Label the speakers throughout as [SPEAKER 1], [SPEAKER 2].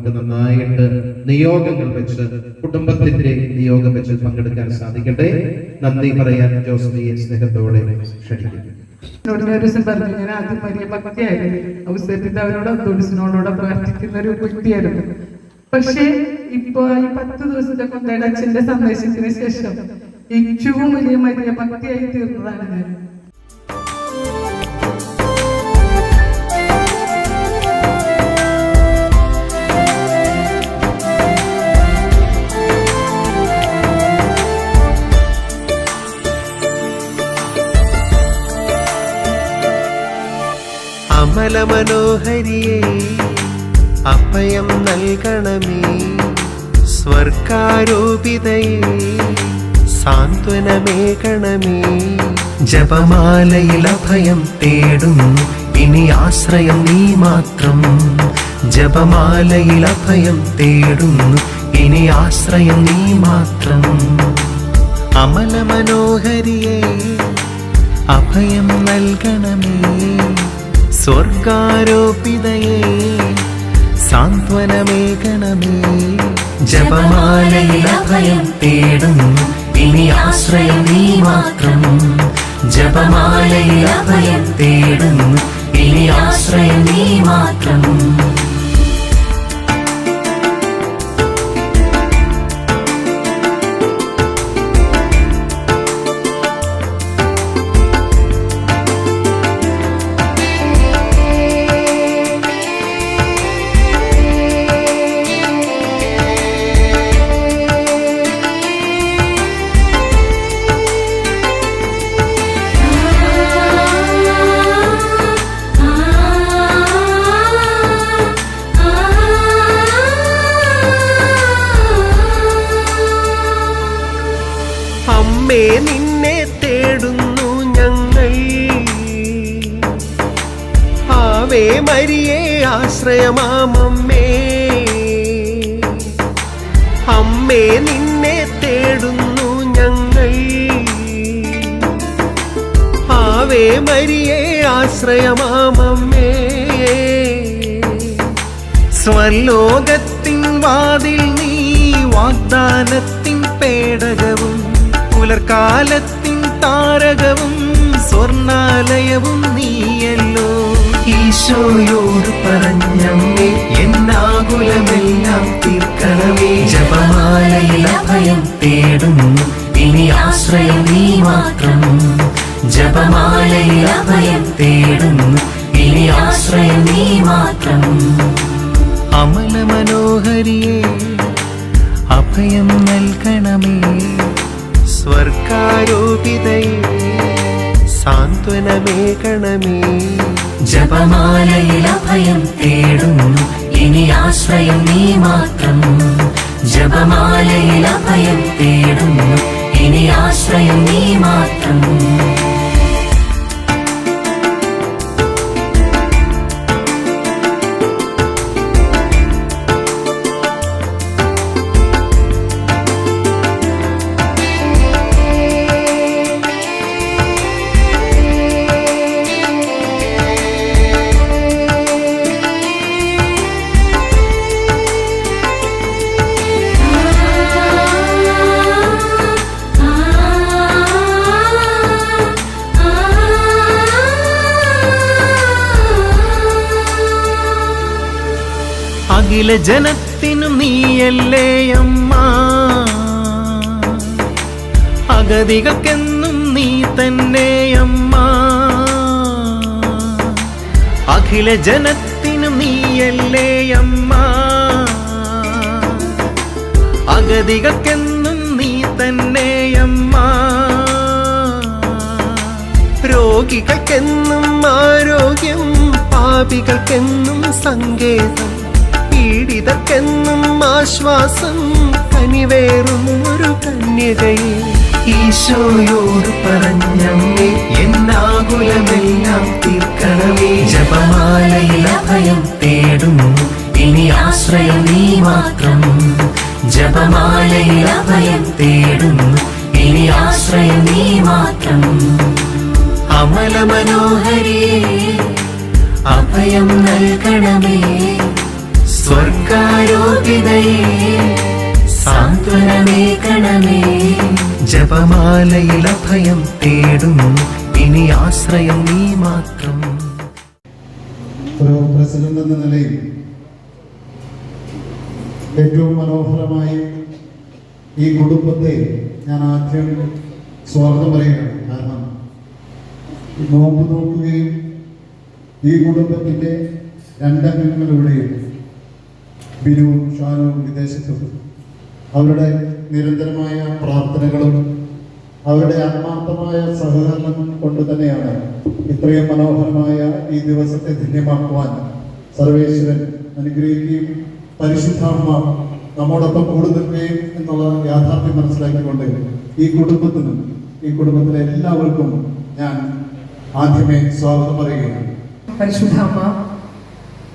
[SPEAKER 1] നമുക്ക് നന്നായിട്ട് നിയോഗങ്ങൾ വെച്ച് കുടുംബത്തിന്റെ നിയോഗം വെച്ച് പങ്കെടുക്കാൻ സാധിക്കട്ടെ. നന്ദി പറയാൻ ജോസഫിയെ സ്നേഹത്തോടെ ക്ഷണിക്കുന്നു.
[SPEAKER 2] പറഞ്ഞു ഞാൻ ആദ്യം വലിയ ഭക്തിയായിരുന്നു. ഔസേപ്പിന്റെ അവരോട് തുടിസിനോടോടെ പ്രാർത്ഥിക്കുന്ന ഒരു വ്യക്തിയായിരുന്നു. പക്ഷേ ഇപ്പൊ ഈ പത്ത് ദിവസത്തെ കൊണ്ടയുടെ അച്ഛന്റെ സന്ദേശത്തിന് ശേഷം ഏറ്റവും വലിയ മരിയ ഭക്തിയായി തീർന്നതാണ് ഞാൻ.
[SPEAKER 3] മനോഹരിയേ അഭയം നൽകണമേ സ്വർഗാരോപിതയെ സാന്ത്വനമേകണമേ. ജപമാലയിൽ അഭയം തേടും ഇനി ആശ്രയം നീ മാത്രം. ജപമാലയിൽ അഭയം തേടുന്നു ഇനി ആശ്രയം നീ മാത്രം. അമല മനോഹരിയെ അഭയം നൽകണമേ. സ്വർഗാരോപിതയേ സാന്ത്വനമേകണമേ. ജപമാലയിൽ അഭയം തേടും ഇനി ആശ്രയം നീ മാത്രം. ജപമാലയിൽ അഭയം തേടും ഇനി ആശ്രയം നീ ആവേ മരിയേ ആശ്രയമാമമ്മേ അമ്മേ നിന്നെ തേടുന്നു ഞങ്ങൾ. ആവേ മരിയേ ആശ്രയമാമമ്മേ സ്വലോകത്തിൻ വാതിൽ നീ വാഗ്ദാനത്തിൻ പേടകവും പുലർക്കാലത്തിൻ താരകവും സ്വർണാലയവും നീയല്ലോ ഈശോയോട് പറഞ്ഞമ്മേ എന്നാകുലമെല്ലാം തീർക്കണമേ. ജപമാലയിൽ അഭയം തേടുന്നു ഇനി ആശ്രയം നീ മാത്രം. ജപമാലയിൽ അഭയം തേടുന്നു ഇനി ആശ്രയം നീ മാത്രം. അമല മനോഹരിയെ അഭയം നൽകണമേ. സ്വർഗാരോപിതയേ സാന്ത്വനമേകണമേ. ജപമാലയിൽ അഭയം തേടുന്നു. ഇനി ആശ്രയം നീ മാത്രം. ജപമാലയിൽ അഭയം തേടുന്നു. ഇനി ആശ്രയം നീ മാത്രം. അഖില ജനത്തിനും നീയല്ലേ അമ്മ? അഗതികൾക്കെന്നും നീ തന്നെ അമ്മ. അഖില ജനത്തിനും നീയല്ലേ അമ്മ? അഗതികൾക്കെന്നും നീ തന്നെ അമ്മ. രോഗികൾക്കെന്നും ആരോഗ്യം പാപികൾക്കെന്നും സങ്കേതം. പീഡിതർക്കെന്നും ആശ്വാസം കനിവേറും ഒരു കന്യകയെ ഈശോയോട് പറഞ്ഞമ്മേ എന്നാകുലമെല്ലാം തീർക്കണമേ. ജപമാലയിൽ അഭയം തേടുന്നു ഇനി ആശ്രയം നീ മാത്രം. ജപമാലയിൽ അഭയം തേടുന്നു ഇനി ആശ്രയം നീ മാത്രം. അമല മനോഹരിയേ അഭയം നൽകണമേ. സ്വർഗാര
[SPEAKER 4] ഈശോയെ സാന്ത്വനമേകണമേ
[SPEAKER 3] ജപമാലയിൽ അഭയം തേടുന്നു ഇനി ആശ്രയം നീ മാത്രം.
[SPEAKER 5] ഒരു പ്രസിഡന്റ് എന്ന നിലയിൽ ഏറ്റവും മനോഹരമായി ഈ കുടുംബത്തെ ഞാൻ ആദ്യം സ്വാഗതം പറയുകയാണ്. കാരണം നോമ്പ് നോക്കുകയും ഈ കുടുംബത്തിന്റെ രണ്ടംഗങ്ങളിലൂടെയും ബിനുവും ഷാനുവും വിദേശത്തും അവരുടെ നിരന്തരമായ പ്രാർത്ഥനകളും അവരുടെ ആത്മാർത്ഥമായ സഹകരണം കൊണ്ട് തന്നെയാണ് ഇത്രയും മനോഹരമായ ഈ ദിവസത്തെ ധന്യമാക്കുവാൻ സർവേശ്വരൻ അനുഗ്രഹിക്കുകയും പരിശുദ്ധാത്മ നമ്മോടൊപ്പം കൂടി നിൽക്കുകയും എന്നുള്ള യാഥാർത്ഥ്യം മനസ്സിലാക്കിക്കൊണ്ട് ഈ കുടുംബത്തിനും ഈ കുടുംബത്തിലെ എല്ലാവർക്കും ഞാൻ ആദ്യമേ സ്വാഗതം പറയുകയാണ്.
[SPEAKER 6] പരിശുദ്ധ അമ്മ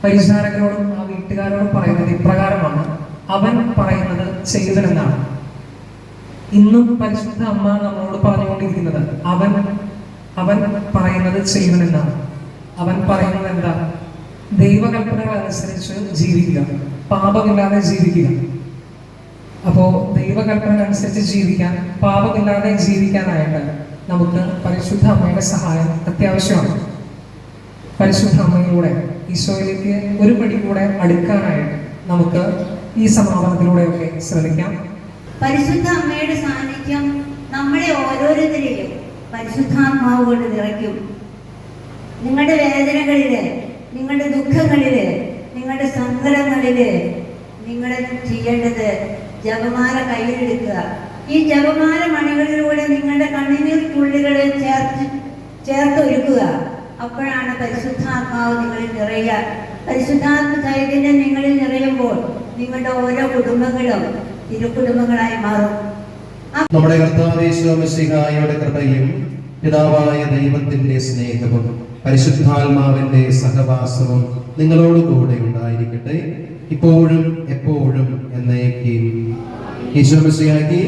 [SPEAKER 6] പരിചാരകരോടും വീട്ടുകാരോടും പറയുന്നത് ഇപ്രകാരമാണ്. അവൻ പറയുന്നത് ചെയ്തനെന്നാണ് ഇന്നും പരിശുദ്ധ അമ്മ നമ്മളോട് പറഞ്ഞുകൊണ്ടിരിക്കുന്നത് അവൻ അവൻ പറയുന്നത് ചെയ്യണമെന്നാണ് അവൻ പറയുന്നത് എന്താ? ദൈവകൽപ്പനകൾ അനുസരിച്ച് ജീവിക്കുക. പാപമില്ലാതെ ജീവിക്കുക. അപ്പോ ദൈവകൽപ്പന അനുസരിച്ച് ജീവിക്കാൻ പാപമില്ലാതെ ജീവിക്കാനായിട്ട് നമുക്ക് പരിശുദ്ധ അമ്മയുടെ സഹായം അത്യാവശ്യമാണ്. പരിശുദ്ധ അമ്മയിലൂടെ ഈശോയിലേക്ക് ഒരു പടി കൂടെ അടുക്കാനായിട്ട് നമുക്ക് ഈ സമാപനത്തിലൂടെയൊക്കെ ശ്രമിക്കാം.
[SPEAKER 7] പരിശുദ്ധ അമ്മയുടെ സാന്നിധ്യം നമ്മളെ ഓരോരുത്തരെയും പരിശുദ്ധാത്മാവ് കൊണ്ട് നിറയ്ക്കും. നിങ്ങളുടെ വേദനകളിൽ നിങ്ങളുടെ ദുഃഖങ്ങളിൽ നിങ്ങളുടെ സങ്കടങ്ങളിൽ നിങ്ങൾ ചെയ്യേണ്ടത് ജപമാല കയ്യിലെടുക്കുക. ഈ ജപമാല മണികളിലൂടെ നിങ്ങളുടെ കണ്ണുനീർ തുള്ളികളെ ചേർത്ത് ചേർത്തൊരുക്കുക. അപ്പോഴാണ് പരിശുദ്ധാത്മാവ് നിങ്ങളിൽ നിറയുക. പരിശുദ്ധാത്മ ചൈതന്യം നിങ്ങളിൽ നിറയുമ്പോൾ നിങ്ങളുടെ ഓരോ കുടുംബങ്ങളും തിരുക്കുടുംബങ്ങളായി മാറും.
[SPEAKER 1] നമ്മുടെ കർത്താവേശ്വമിശിഹായുടെ കൃപയും പിതാവായ ദൈവത്തിന്റെ സ്നേഹവും പരിശുദ്ധാത്മാവിന്റെ സഹവാസവും നിങ്ങളോടുകൂടെ ഉണ്ടായിരിക്കട്ടെ. ഇപ്പോഴും എപ്പോഴും എന്നേക്കും. ഈശോമിശിഹാക്കി